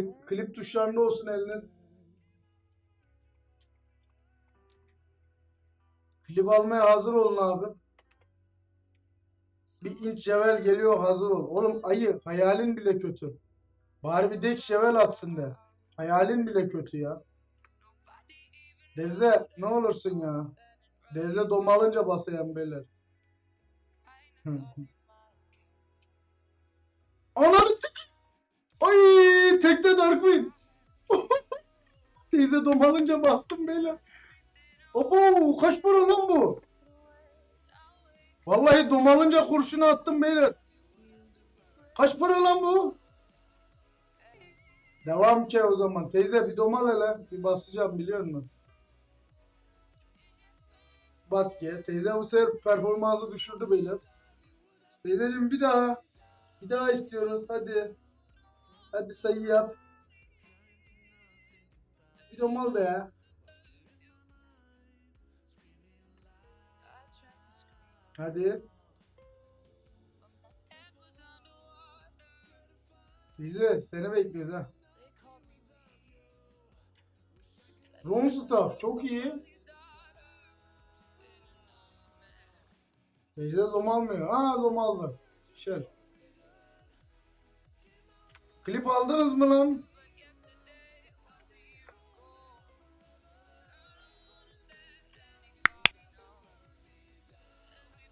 Klip, klip tuşlarında olsun eliniz. Klip almaya hazır olun abi. Bir inç jevel geliyor hazır ol. Oğlum ayı hayalin bile kötü. Bari bir dex jevel atsın de. Hayalin bile kötü ya. Deze ne olursun ya. Deze domalınca basayan beyler. Ananı Ay tekte Darkwing. Teyze domalınca bastım beyler. Abo kaç para lan bu? Vallahi domalınca kurşunu attım beyler. Kaç para lan bu? Devam ki o zaman. Teyze bir domal hele. Bir basacağım biliyor musun? Bat ki. Teyze bu sefer performansı düşürdü beyler. Teyzeciğim bir daha. Bir daha istiyoruz. Hadi. Hadi sayı yap. Bir domal be ya. Hadi. Bizi seni bekliyoruz ha. Ronstaff çok iyi. Teyze domalmıyor. Ha domaldı. Şöyle. Klip aldınız mı lan?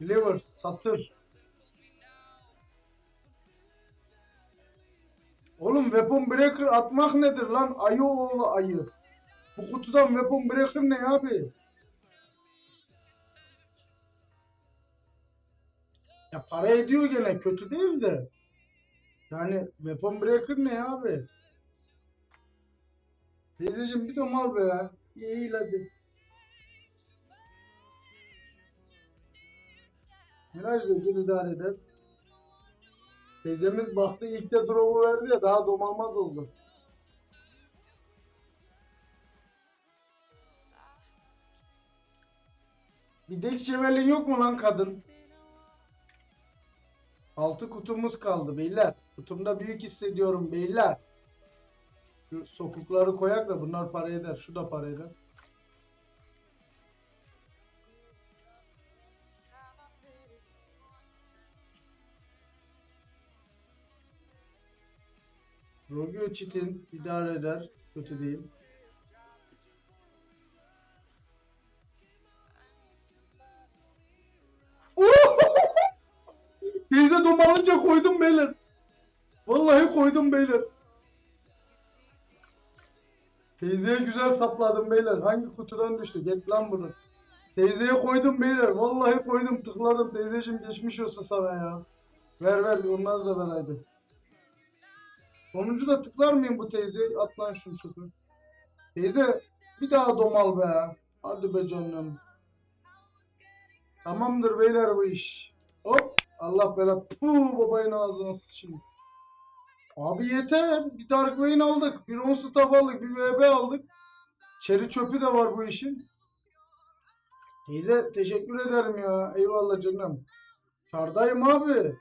Liver, satır. Oğlum weapon breaker atmak nedir lan? Ayı oğlu ayı. Bu kutudan weapon breaker ne abi? Ya para ediyor gene kötü değil de. Yani weapon breaker ne abi? Teyzeciğim bir de mal be ya. İyi hadi. Miraj da idare eder. Teyzemiz baktı ilk de drop'u verdi ya daha domalmaz oldu. Bir dek şevelin yok mu lan kadın? Altı kutumuz kaldı beyler. Kutumda büyük hissediyorum beyler. Şu sokukları koyak da bunlar para eder. Şu da para eder. Rogio Çitin idare eder. Kötü değil. Teyze domalınca koydum beyler. Vallahi koydum beyler. Teyzeye güzel sapladım beyler. Hangi kutudan düştü? Get lan bunu. Teyzeye koydum beyler. Vallahi koydum tıkladım. Teyzeciğim geçmiş olsun sana ya. Ver ver onları da ver hadi. Sonuncu da tıklar mıyım bu teyzeye? At lan şunu çöpe. Teyze bir daha domal be. Hadi be canım. Tamamdır beyler bu iş. Hop. Allah bela. Puh babayın ağzına sıçayım. Abi yeter. Bir Dark Vayne aldık. Bir Onstaff aldık. Bir VB aldık. Çeri çöpü de var bu işin. Teyze teşekkür ederim ya. Eyvallah canım. Çardayım abi.